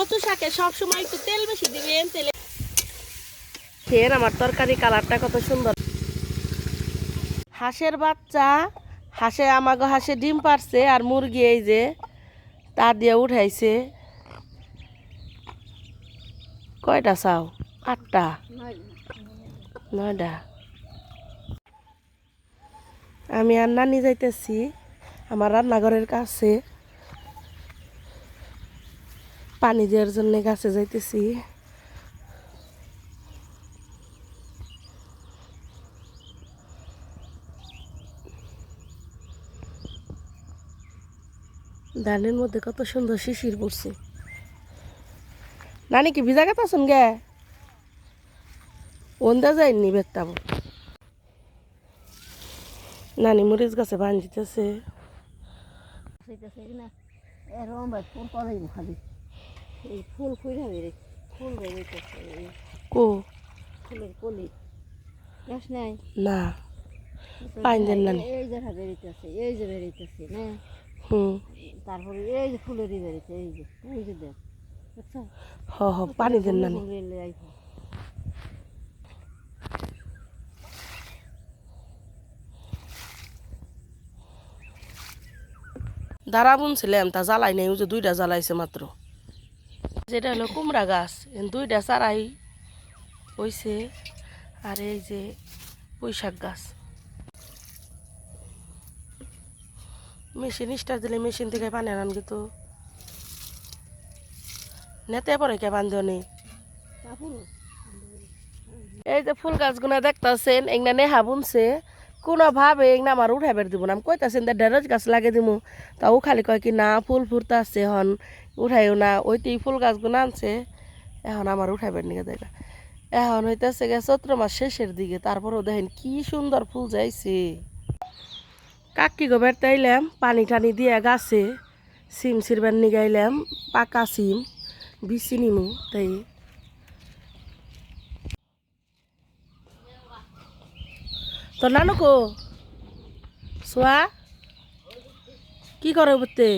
কচু শাকে সবসময় একটু তেল বেশি দিবেন, তেলে খেয়ে আমার তরকারি কালারটা কত সুন্দর। হাঁসের বাচ্চা, হাঁসে আমাগো হাঁসে ডিম পারছে আর মুরগি এই যে তা দিয়ে উঠাইছে। কয়টা চাও? আটটা? নয়টা। আমি আর নানি যাইতেছি, আমার রান্নাঘরের কাছে। পানি দেওয়ার জন্য গাছে যাইতেছি। ধানের মধ্যে কত সুন্দর শিশির পড়ছে। নানি কি ভিজা গেতা শুন গে? ওন্দা যায়নি বেতাব নানি মরিচ গাছে বান দিতেছে। এরকম খালি এই ফুল ফুইরা বেরে ফুল বেরিতেছে কো? ফুলের কলি। গাছ নাই? না। পাইন দেন নানি এই যে বেরিতেছে এই যে বেরিতেছে না? হুম। তারপরে এই যে ফুলেরই বেরিতে এই যে এই যে দেখ হ হ পানি দেন লাই দাঁড়া বুনছিলাম তা জ্বালাই নাই ওই যে দুইটা জ্বালাইছে মাত্র। যেটা হলো কুমড়া গাছ। দুইটা চারাই হইছে আর এই যে পুঁইশাক গাছ। মেশিন স্টার দিলে মেশিন থেকে পানি আনান কিন্তু। নেতে পরে কে নেই এই যে ফুল গাছগুলো দেখতেছেন এগুলা নেহা বুনছে। কোনো ভাবে এগুলা আমার উঠাইবার দিব না। আমি কইতাছেন যে ঢেঁড়স গাছ লাগে দিমু। তাও খালি কয় কি, না, ফুল ফুরতে আছে এখন উঠাইও না। ওইতেই ফুল গাছগুলো আনছে। এখন আমার উঠাইবার নিয়ে না এখন হইতেছে গে চৈত্র মাস শেষের দিকে। তারপরেও দেখেন কি সুন্দর ফুল যাইছে। কাকি গোবের তাইলাম পানি টানি দিয়ে গাছে। সিম সিরবার নিগাইলাম পাকা সিম, বিচি নিমু, তাই তোর নানু কো? সোয়া? কি করে বুঝতে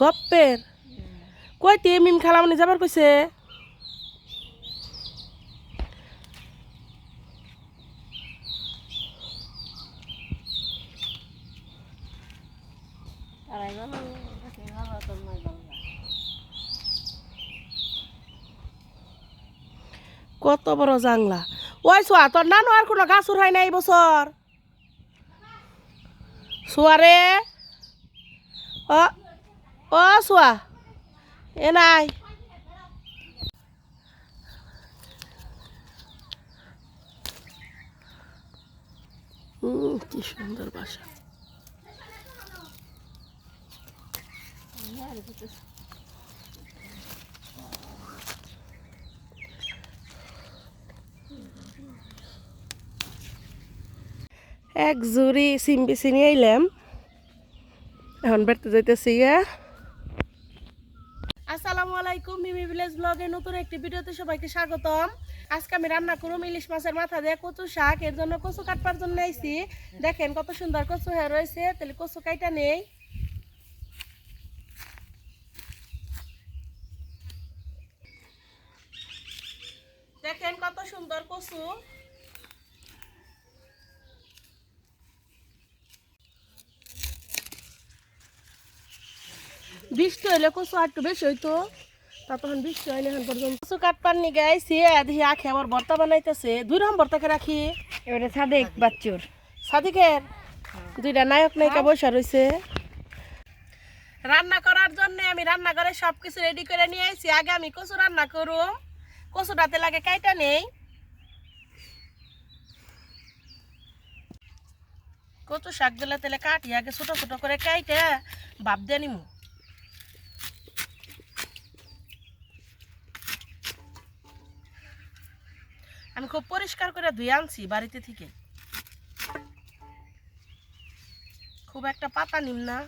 গপ্পের? কই তে মিম খালামনি যাবার কইছে? কত বড় জাংলা। ওই সোয়া তোর নানু আর কোনো গাছ উঠাই নাই এই বছর সোয়া রে ও ও সোয়া এ নাই। কি সুন্দর বাসা এক জুড়ি সিম বিচি আইলাম। এখন বেড়তে যাইতেছি গা। আসসালামু আলাইকুম, মিমি ভিলেজ ব্লগে নতুন একটি ভিডিওতে সবাইকে স্বাগতম। আজকে আমি রান্না করুম ইলিশ মাছের মাথা দিয়ে কচু শাক, এর জন্য কচু কাটবার জন্য আইছি। দেখেন কত সুন্দর কচু হয়ে রয়েছে, তাহলে কচু কাইটা নেই। দেখেন কত সুন্দর কচু। বৃষ্টি হইলে কচু একটু বেশি হইতো। তা তখন বৃষ্টি হয়নি এখন পর্যন্ত কচু কাটপার নিয়ে গাইছি দেখি আখে আবার ভর্তা বানাইতেছে। দুই রকম ভর্তাকে রাখি এবারে সাদেক বাচ্চুর। সাদিকের? দুইটা নায়ক নায়িকা বসে রয়েছে রান্না করার জন্য আমি রান্নাঘরে সব কিছু রেডি করে নিয়ে আইছি। আগে আমি কচু রান্না করুম। কচুটাতে লাগে কাইটা নেই। কচু শাক দিলে তেলে কাটি আগে ছোট ছোট করে কাইটা ভাব দিয়ে নিমু। আমি খুব পরিষ্কার করে ধুয়ে আনছি বাড়িতে থেকে। খুব একটা পাতা নিম না।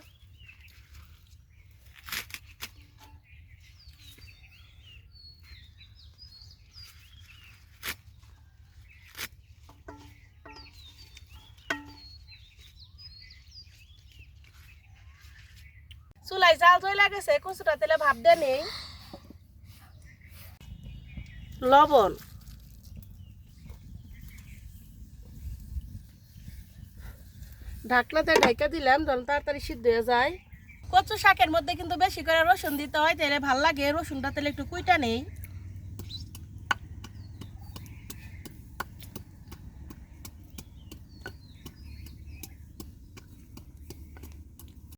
চুলাই জাল ধরে লাগেছে কচুটা তেলে ভাব দে নেই। লবণ। ঢাকনাতে ঢাকা দিলাম যেন তাড়াতাড়ি সিদ্ধ হয়ে যায়। কচু শাকের মধ্যে কিন্তু বেশি করে রসুন দিতে হয় তাহলে ভালো লাগে। রসুনটা তাহলে একটু কুইটা নেই।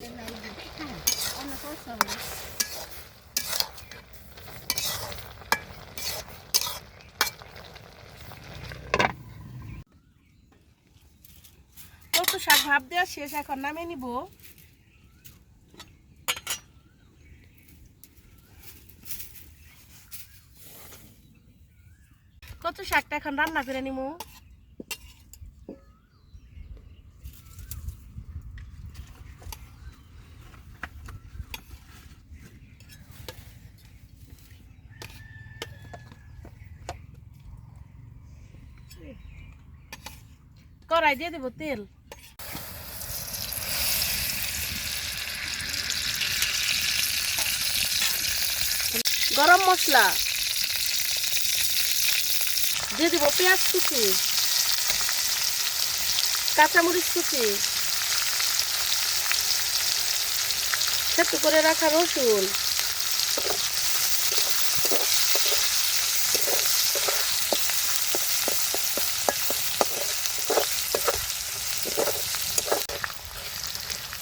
Thank করছ ভাব দেওয়া শেষ, এখন নামে নিব। কচু শাকটা এখন রান্না করে নিব কড়াই দিয়ে দেবো তেল। গরম মশলা। দিয়ে দিব পেঁয়াজ কুচি কাঁচামরিচ কুচি সেদ্ধ করে রাখা রসুন।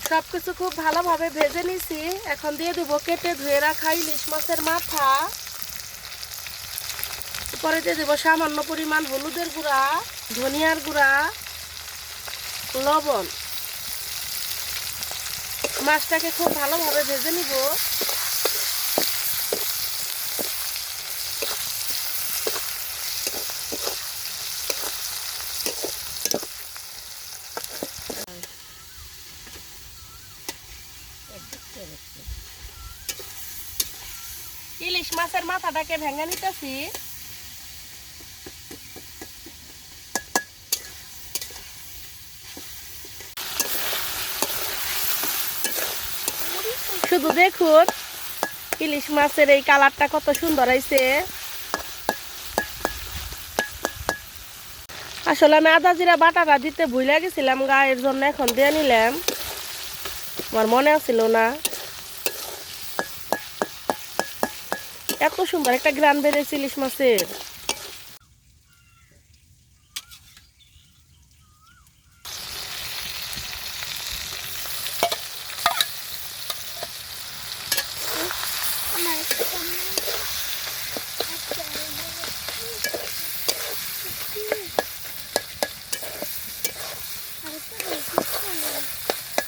সবকিছু খুব ভালোভাবে ভেজে নিছি। এখন দিয়ে দেবো কেটে ধুয়ে রাখা ইলিশ মাছের মাথা। পরে দিয়ে দেবো সামান্য পরিমাণ হলুদের গুঁড়া, ধনিয়ার গুঁড়া, লবণ। মাছটাকে খুব ভালোভাবে ভেজে নিব। ইলিশ মাছের মাথাটাকে ভেঙে নিতেছি? শুধু দেখুন, ইলিশ মাছের এই কালারটা কত সুন্দর হয়েছে। আসলে আমি আদা জিরা বাটাটা দিতে ভুলে গেছিলাম, গায়ের জন্য এখন দিয়ে নিলাম। আমার মনে আছিল না। এত সুন্দর, একটা গ্রান বেড়েছে ইলিশ মাছের।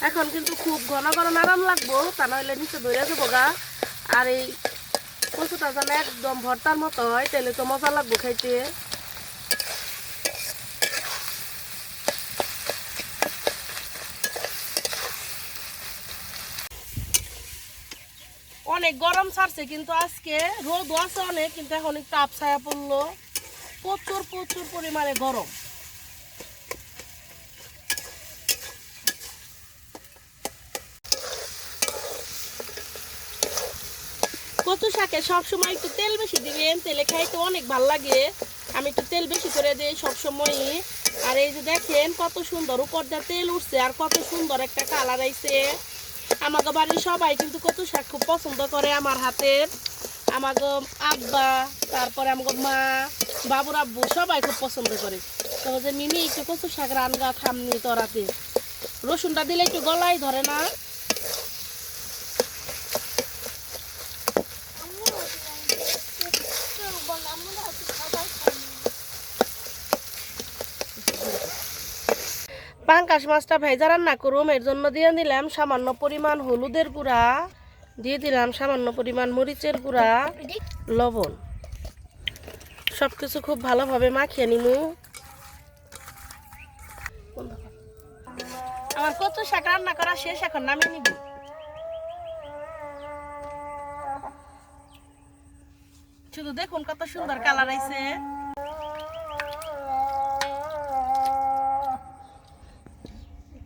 এখন কিন্তু খুব ঘন ঘন নারাম লাগবো, তা নাহলে নিচে ধরে যাব গা। আর এই কচুটা একদম ভর্তার মতো হয় তো অনেক গরম ছাড়ছে, কিন্তু আজকে রোদ আছে অনেক, কিন্তু এখন একটু আপছায়া পড়ল। প্রচুর প্রচুর পরিমাণে গরম কচু শাকে সবসময় একটু তেল বেশি দিবেন, তেলে খাইতে অনেক ভালো লাগে। আমি একটু তেল বেশি করে দিই সবসময়ই। আর এই যে দেখেন, কত সুন্দর উপর দিয়ে তেল উঠছে আর কত সুন্দর একটা কালার আইছে। আমাকে বাড়ির সবাই কিন্তু কচু শাক খুব পছন্দ করে আমার হাতের। আমাকে আব্বা, তারপরে আমাকে মা, বাবুর আব্বু সবাই খুব পছন্দ করে। তো যে মিমি একটু কচু শাক রান্না খামনি তরাতে। রসুনটা দিলে একটু গলায় ধরে না। পাঙ্কাশ মাছটা ভেজা রান্না করুম, এর জন্য দিয়ে দিলাম সামান্য পরিমাণ হলুদের গুঁড়া। দিয়ে দিলাম সামান্য পরিমাণ মরিচের গুঁড়া, লবণ। সব কিছু খুব ভালোভাবে মাখিয়ে নিমু। আমার কত শাক রান্না করা শেষ, এখন নামিয়ে নিব। শুধু দেখুন কত সুন্দর কালার আইছে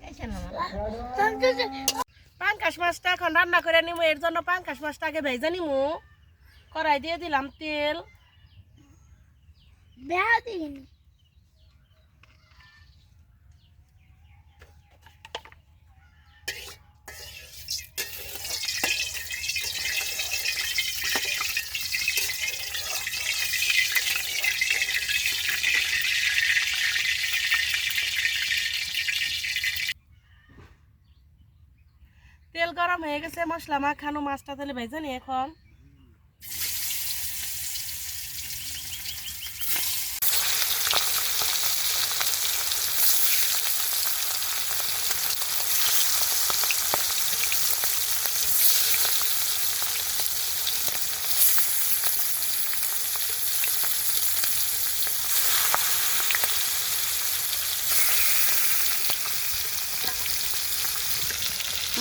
খাইছে না মালা পাঙ্কাশ মাছটা এখন রান্না করে নিমু, এর জন্য পাঙ্কাশ মাছটাকে ভেজে নিমু। কড়াই দিয়ে দিলাম তেল। বেহা দিন তেল গরম হয়ে গেছে মশলা মাখানো মাছটা তাহলে ভাইজানি এখন।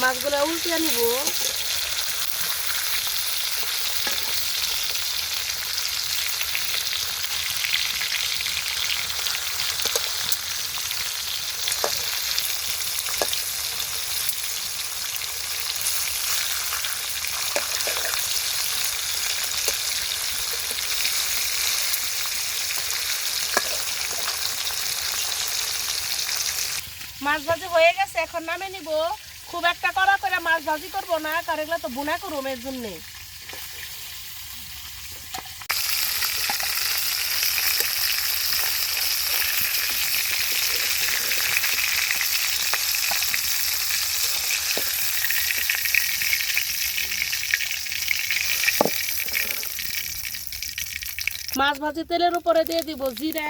মাছগুলো উল্টিয়ে নিব। মাছ ভাজি হয়ে গেছে এখন নামে নিব। খুব একটা করা করে মাছ ভাজি করব না, কারণ এগুলো তো বোনা করুম এর জন্যে। মাছ ভাজি তেলের উপরে দিয়ে দিব জিরা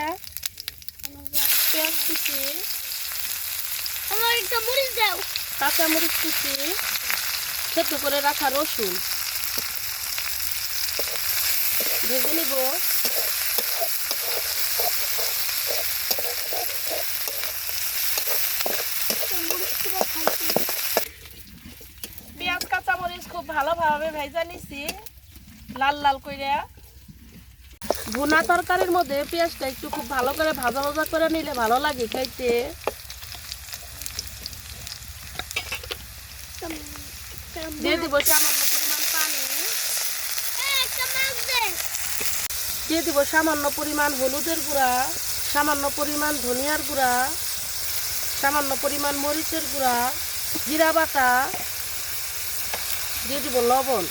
পেঁয়াজ কুচি আমার একটা মরিচ দাও। কাঁচা মরিচ কুচি সেদ্ধ করে রাখা রসুন। ভেজে নিব। পেঁয়াজ কাঁচা মরিচ খুব ভালোভাবে ভেজে নিছি, লাল লাল করে ভুনা তরকারির মধ্যে পেঁয়াজটা একটু খুব ভালো করে ভাজা ভাজা করে নিলে ভালো লাগে খাইতে দিয়ে দিব সামান্য পরিমাণ দিয়ে দিব সামান্য পরিমাণ হলুদের গুঁড়া, সামান্য পরিমাণ ধনিয়ার গুঁড়া, সামান্য পরিমাণ মরিচের গুঁড়া, জিরা বাটা, দিয়ে দিব লবণ।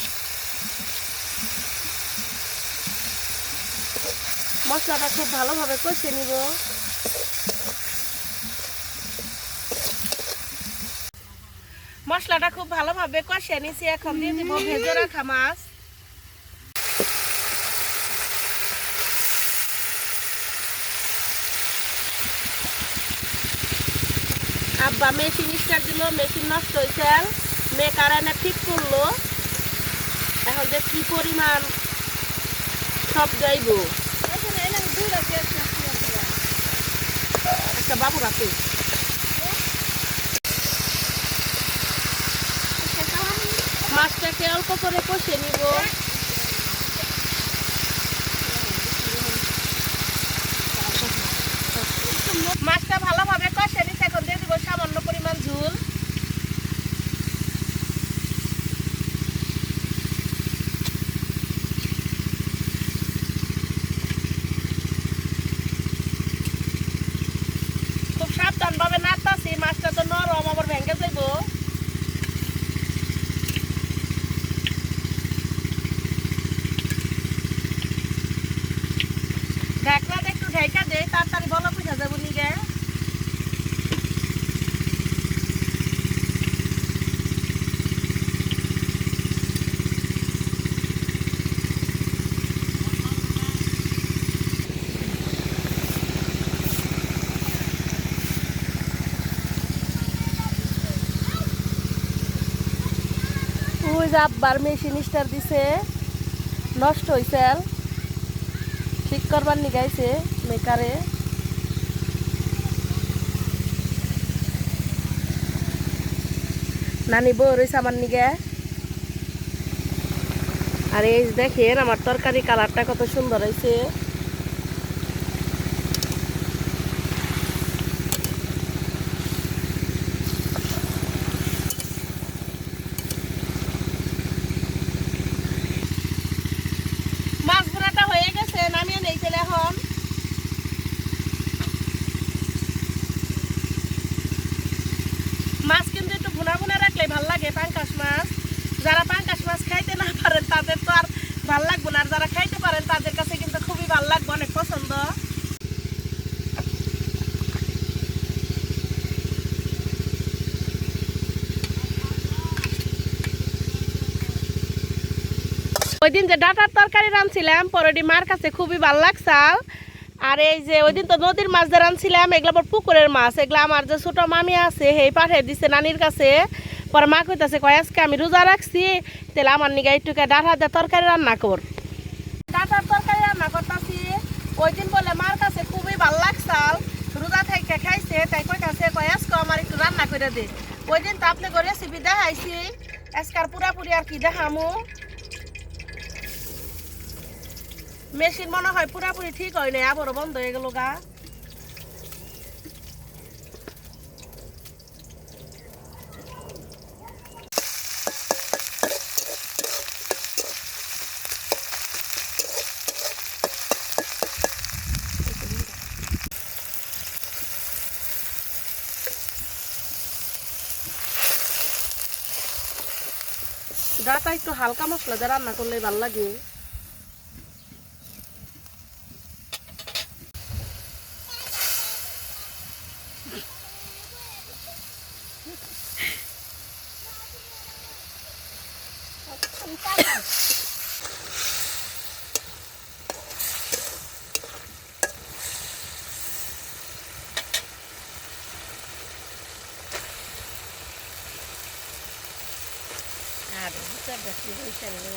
মশলাটা খুব ভালোভাবে কষে নিব। মশলাটা খুব ভালোভাবে কষে নিছি এখন দিয়ে দিব ভেজে রাখা মাছ। আব্বা মেশিন স্টার্ট দিল মেশিন নষ্ট হয়েছে মেয়ে কারেন্টে ঠিক করল। এখন যে কি পরিমাণ সব যাইব একটা বাবু রাখে মাছটাকে অল্প করে কষে নিব মাছটা ভালোভাবে কষে নিচ্ছে এখন দিয়ে দিব সামান্য পরিমাণ ঝুল খুব সাবধান ভাবে নাড়তাছি মাছটা তো নরম আবার ভেঙে যাইব ঢাকনাটা একটু ঢেকা দে তাড়াতাড়ি বলো পিঠা যাব নিগে ওই যে আব্বার মেশিন স্টার দিছে। নষ্ট হয়েছে ঠিক করবার নিগাইছে মেকারে। নানি বউ রয়েছে আমার নিগে। আর এই দেখেন, আমার তরকারি কালারটা কত সুন্দর হয়েছে যারা পাঙ্কাশ মাছ খাইতে না পারেন, তাদের তো আর ভালো লাগবে না। আর যারা খাইতে পারেন, তাদের কাছে কিন্তু খুবই ভালো অনেক পছন্দ। ওই দিন যে ডাটার তরকারি রাঁধছিলাম, পরোটি মার কাছে খুবই ভালো লাগছাল আর এই যে ওই দিন তো নদীর মাছ দিয়ে রাঁধছিলাম, এগুলো পুকুরের মাছ। এগুলো আমার যে ছোট মামি আছে, সেই পাঠিয়ে দিছে নানির কাছে। পরে মা কইতাছে কয় আজকে আমি রোজা রাখছি, তাহলে আমার নিগা একটু ডাটা দিয়ে তরকারি রান্না কর ডাটার তরকারি রান্না করতেছি ওই দিন বলে মার কাছে খুবই ভালো লাগছাল রোজা থেকে খাইছে, তাই কইতাছে কয় আজকে আমার একটু রান্না করে দে। ওই দিন তো আপনি করে রেসিপি দেখাইছি, আজকে আর পুরাপুরি আর কি দেখামু? মেশিন মনে হয় পুরাপুরি ঠিক হয় নাই, আবারও বন্ধ হয়ে গেল গা। ডাটা একটু হালকা মশলা দিয়ে রান্না করলে ভালো লাগে। าเป็นเพื่อนแบบนี้ฉันลู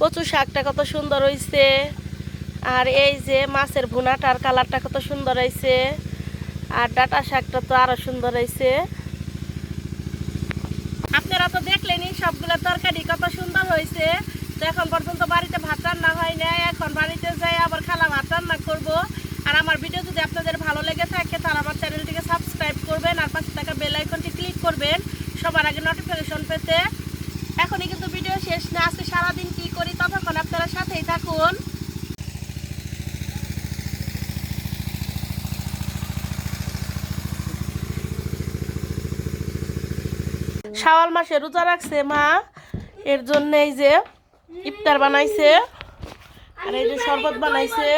কচু শাকটা কত সুন্দর হইছে। আর এই যে মাছের ভুনাটার কালারটা কত সুন্দর আইছে আর ডাটা শাকটা তো আরও সুন্দর হইছে। আপনারা তো দেখলেনই সবগুলো তরকারি কত সুন্দর হয়েছে তো এখন পর্যন্ত বাড়িতে ভাত রান্না হয় না এখন বাড়িতে যাই আবার খালা ভাত রান্না করব। আর আমার ভিডিও যদি আপনাদের ভালো লেগে থাকে তাহলে আমার চ্যানেলটিকে সাবস্ক্রাইব করবেন আর পাশে থাকা বেল আইকনটি ক্লিক করবেন সবার আগে নোটিফিকেশন পেতে এখনই কিন্তু ভিডিও শেষ না আজকে সারাদিন কি করি ততক্ষণ আপনারা সাথেই থাকুন শাওয়াল মাসে রোজা রাখছে মা, এর জন্য এই যে ইফতার বানাইছে। আর এই যে শরবত বানাইছে।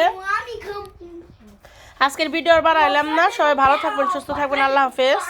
আজকের ভিডিও বানাইলাম না, সবাই ভালো থাকবেন, সুস্থ থাকবেন, আল্লাহ হাফেজ।